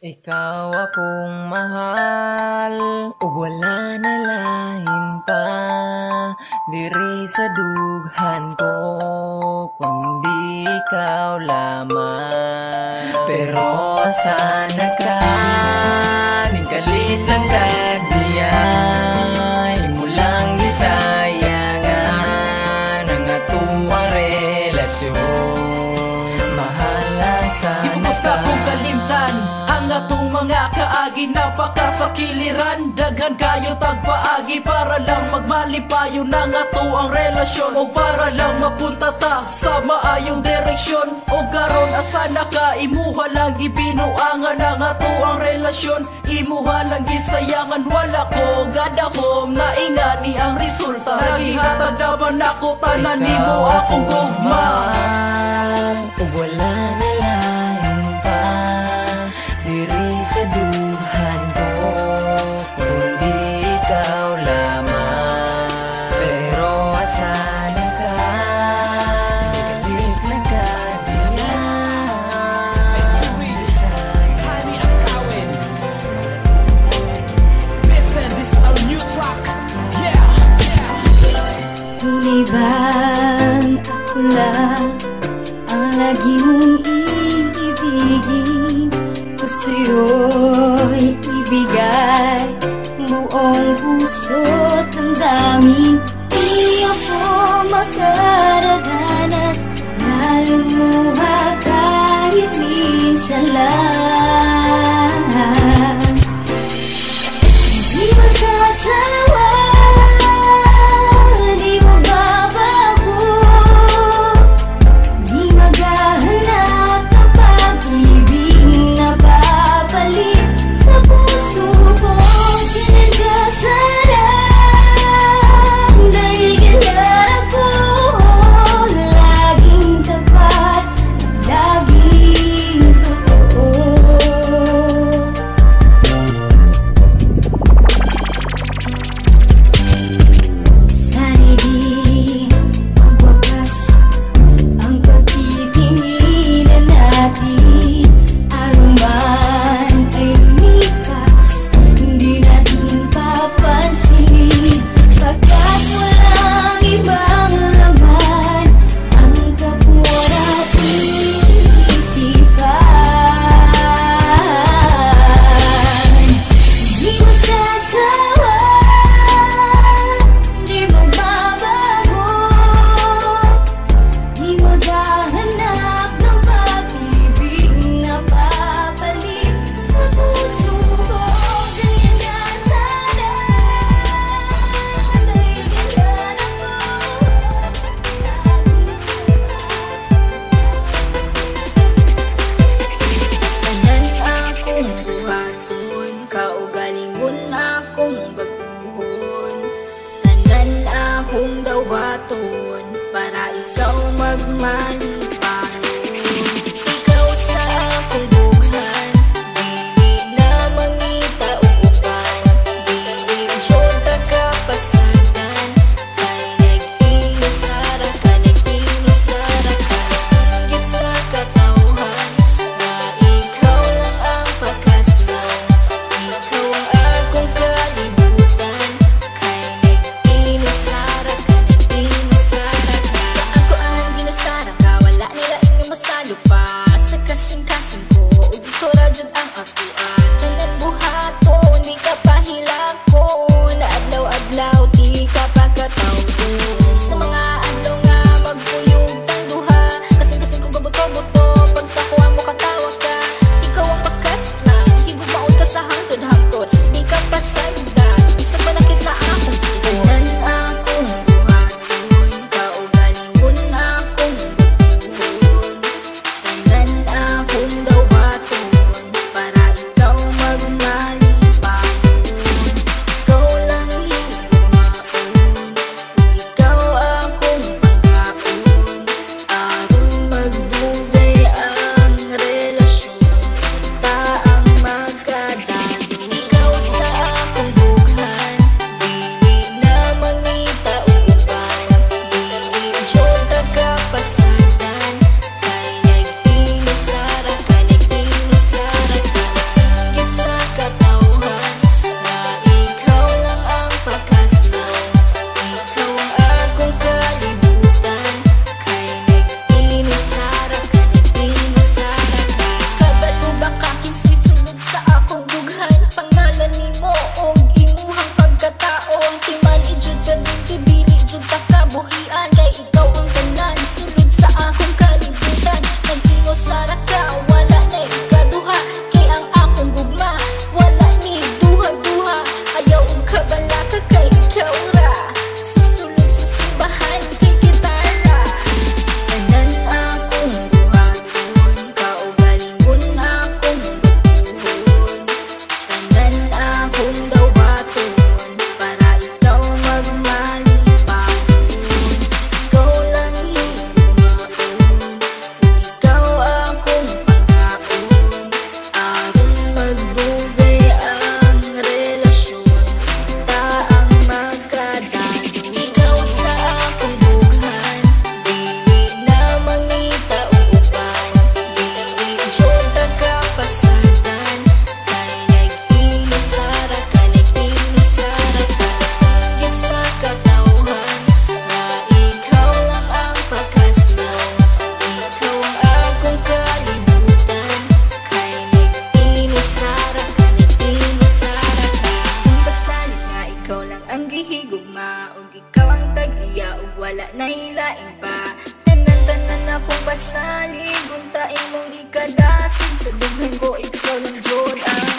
Ikaw akong mahal. Ug wala na lain pa Diri sa dughan ko. Kundi ikaw lamang. Pero sana ka ning kalit lang mga kaagi Napakasakiliran. Daghan kayo tagpaagi Para lang magmalipayo. Ng ato ang relasyon O para lang mapunta ta sa maayong direksyon. O garon asana ka? Imuha lang gibinuangan ang ato ang relasyon Imuha lang gisayangan. Wala ko gadahom Na ingani ang resulta. Nagihatag naman ako Tanan nimo akong gugma. ug wala na sa'yo'y ibigay buong puso't damdamin Di ako makararanas dawaton Para ikaw magmalipayon may gugma Og ikaw ang tag-iya og wala na hilain pa. Tanan-tanan akong pasalig Untain mong ikadasig Sa dughan ko ikaw ng Jordan.